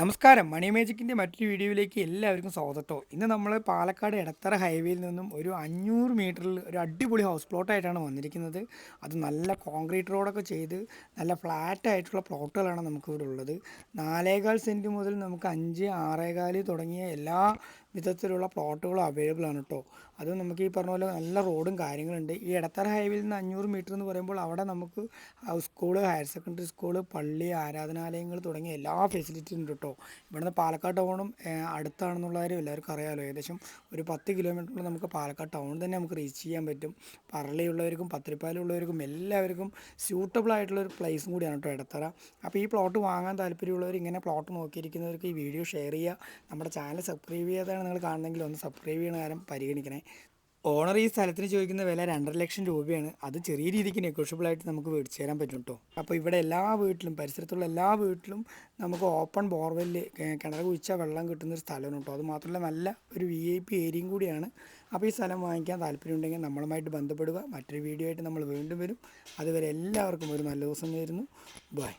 നമസ്കാരം. മണി മേജിക്കിന്റെ മറ്റൊരു വീഡിയോയിലേക്ക് എല്ലാവർക്കും സ്വാഗതം ഇന്ന് നമ്മൾ പാലക്കാട് ഇടത്തറ ഹൈവേയിൽ നിന്നും ഒരു അഞ്ഞൂറ് മീറ്ററിൽ ഒരു അടിപൊളി ഹൗസ് പ്ലോട്ടായിട്ടാണ് വന്നിരിക്കുന്നത്. അത് നല്ല കോൺക്രീറ്റ് റോഡൊക്കെ ചെയ്ത് നല്ല ഫ്ലാറ്റ് ആയിട്ടുള്ള പ്ലോട്ടുകളാണ് നമുക്കിവിടെ ഉള്ളത് നാലേകാൽ സെന്റ് മുതൽ നമുക്ക് അഞ്ച് ആറേകാൽ തുടങ്ങിയ എല്ലാ വിധത്തിലുള്ള പ്ലോട്ടുകൾ അവൈലബിൾ ആണ് കേട്ടോ അത് നമുക്ക് ഈ പറഞ്ഞ പോലെ നല്ല റോഡും കാര്യങ്ങളുണ്ട്. ഈ എടത്തറ ഹൈവേയിൽ നിന്ന് അഞ്ഞൂറ് മീറ്റർ എന്ന് പറയുമ്പോൾ അവിടെ നമുക്ക് സ്കൂൾ ഹയർ സെക്കൻഡറി സ്കൂൾ പള്ളി ആരാധനാലയങ്ങൾ തുടങ്ങിയ എല്ലാ ഫെസിലിറ്റിയും ഉണ്ട് കേട്ടോ ഇവിടുന്ന് പാലക്കാട് ടൗണും അടുത്താണെന്നുള്ള കാര്യം എല്ലാവർക്കും അറിയാമല്ലോ ഏകദേശം ഒരു പത്ത് കിലോമീറ്ററിൽ നമുക്ക് പാലക്കാട് ടൗൺ തന്നെ നമുക്ക് റീച്ച് ചെയ്യാൻ പറ്റും. പറളിയുള്ളവർക്കും പത്തിരിപ്പാലുള്ളവർക്കും എല്ലാവർക്കും സ്യൂട്ടബിൾ ആയിട്ടുള്ള ഒരു പ്ലേസും കൂടിയാണ് കേട്ടോ എടത്തറ. അപ്പോൾ ഈ പ്ലോട്ട് വാങ്ങാൻ താല്പര്യമുള്ളവർ ഇങ്ങനെ പ്ലോട്ട് നോക്കിയിരിക്കുന്നവർക്ക് ഈ വീഡിയോ ഷെയർ ചെയ്യുക. നമ്മുടെ ചാനൽ സബ്സ്ക്രൈബ് ചെയ്യാതാണ് നിങ്ങൾ കാണണമെങ്കിൽ ഒന്ന് സബ്സ്ക്രൈബ് ചെയ്യണ കാര്യം പരിഗണിക്കണേ. ഓണർ ഈ സ്ഥലത്തിന് ചോദിക്കുന്ന വില രണ്ടര ലക്ഷം രൂപയാണ്. അത് ചെറിയ രീതിക്ക് നെഗോഷ്യബിൾ ആയിട്ട് നമുക്ക് മേടിച്ചു തരാൻ പറ്റും കേട്ടോ അപ്പോൾ ഇവിടെ എല്ലാ വീട്ടിലും പരിസരത്തുള്ള എല്ലാ വീട്ടിലും നമുക്ക് ഓപ്പൺ ബോർവെല്ല് കിണർ കുഴിച്ചാൽ വെള്ളം കിട്ടുന്ന ഒരു സ്ഥലമാണ് കേട്ടോ അത് മാത്രമല്ല നല്ല ഒരു വി ഐ പി ഏരിയയും കൂടിയാണ്. അപ്പോൾ ഈ സ്ഥലം വാങ്ങിക്കാൻ താല്പര്യമുണ്ടെങ്കിൽ നമ്മളുമായിട്ട് ബന്ധപ്പെടുക. മറ്റൊരു വീഡിയോ ആയിട്ട് നമ്മൾ വീണ്ടും വരും. അതുവരെ എല്ലാവർക്കും ഒരു നല്ല ദിവസം വരുന്നു ബൈ